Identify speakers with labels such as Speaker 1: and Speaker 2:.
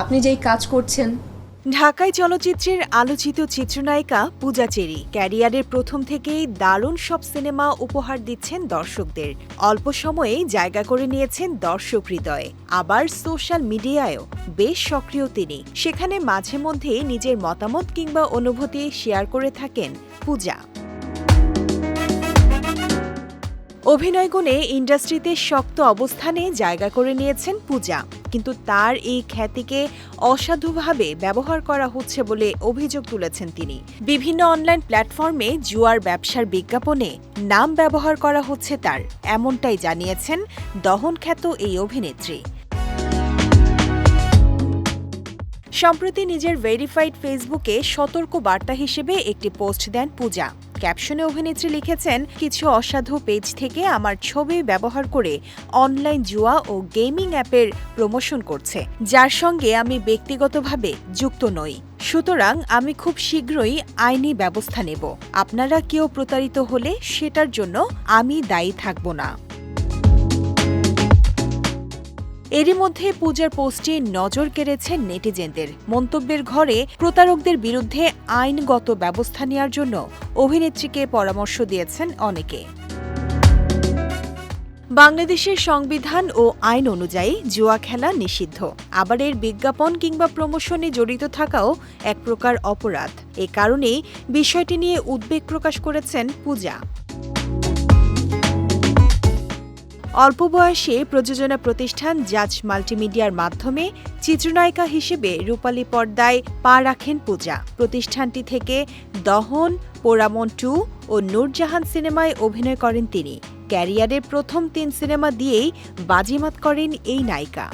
Speaker 1: আপনি যেই কাজ করছেন।
Speaker 2: ঢাকায় চলচ্চিত্রের আলোচিত চিত্রনায়িকা পূজা চেরি ক্যারিয়ারের প্রথম থেকেই দারুণ সব সিনেমা উপহার দিচ্ছেন দর্শকদের। অল্প সময়ে জায়গা করে নিয়েছেন দর্শক হৃদয়ে। আবার সোশ্যাল মিডিয়ায়ও বেশ সক্রিয় তিনি। সেখানে মাঝে মধ্যেই নিজের মতামত কিংবা অনুভূতি শেয়ার করে থাকেন পূজা। অভিনয় গুণে ইন্ডাস্ট্রিতে শক্ত অবস্থানে জায়গা করে নিয়েছেন পূজা। কিন্তু তার এই খ্যাতিকে অসাধুভাবে ব্যবহার করা হচ্ছে বলে অভিযোগ তুলেছেন তিনি। বিভিন্ন অনলাইন প্ল্যাটফর্মে জুয়ার ব্যবসার বিজ্ঞাপনে নাম ব্যবহার করা হচ্ছে তার। এমনটাই জানিয়েছেন দহনখ্যাত এই অভিনেত্রী। সম্প্রতি নিজের ভেরিফাইড ফেসবুকে সতর্ক বার্তা হিসেবে একটি পোস্ট দেন পূজা। ক্যাপশনে অভিনেত্রী লিখেছেন, কিছু অসাধু পেজ থেকে আমার ছবি ব্যবহার করে অনলাইন জুয়া ও গেমিং অ্যাপের প্রমোশন করছে, যার সঙ্গে আমি ব্যক্তিগতভাবে যুক্ত নই। সুতরাং আমি খুব শীঘ্রই আইনি ব্যবস্থা নেব। আপনারা কেউ প্রতারিত হলে সেটার জন্য আমি দায়ী থাকব না। এরই মধ্যে পূজার পোস্টে নজর কেড়েছে নেটিজেনদের। মন্তব্যের ঘরে প্রতারকদের বিরুদ্ধে আইনগত ব্যবস্থা নেওয়ার জন্য অভিনেত্রীকে পরামর্শ দিয়েছেন অনেকে। বাংলাদেশের সংবিধান ও আইন অনুযায়ী জুয়া খেলা নিষিদ্ধ। আবার এর বিজ্ঞাপন কিংবা প্রমোশনে জড়িত থাকাও এক প্রকার অপরাধ। এ কারণেই বিষয়টি নিয়ে উদ্বেগ প্রকাশ করেছেন পূজা। অল্প বয়সে প্রযোজনা প্রতিষ্ঠান জাজ মাল্টিমিডিয়ার মাধ্যমে চিত্রনায়িকা হিসেবে রূপালী পর্দায় পা রাখেন পূজা। প্রতিষ্ঠানটি থেকে দহন, পোড়ামন টু ও নূরজাহান সিনেমায় অভিনয় করেন তিনি। ক্যারিয়ারের প্রথম তিন সিনেমা দিয়েই বাজিমাত করেন এই নায়িকা।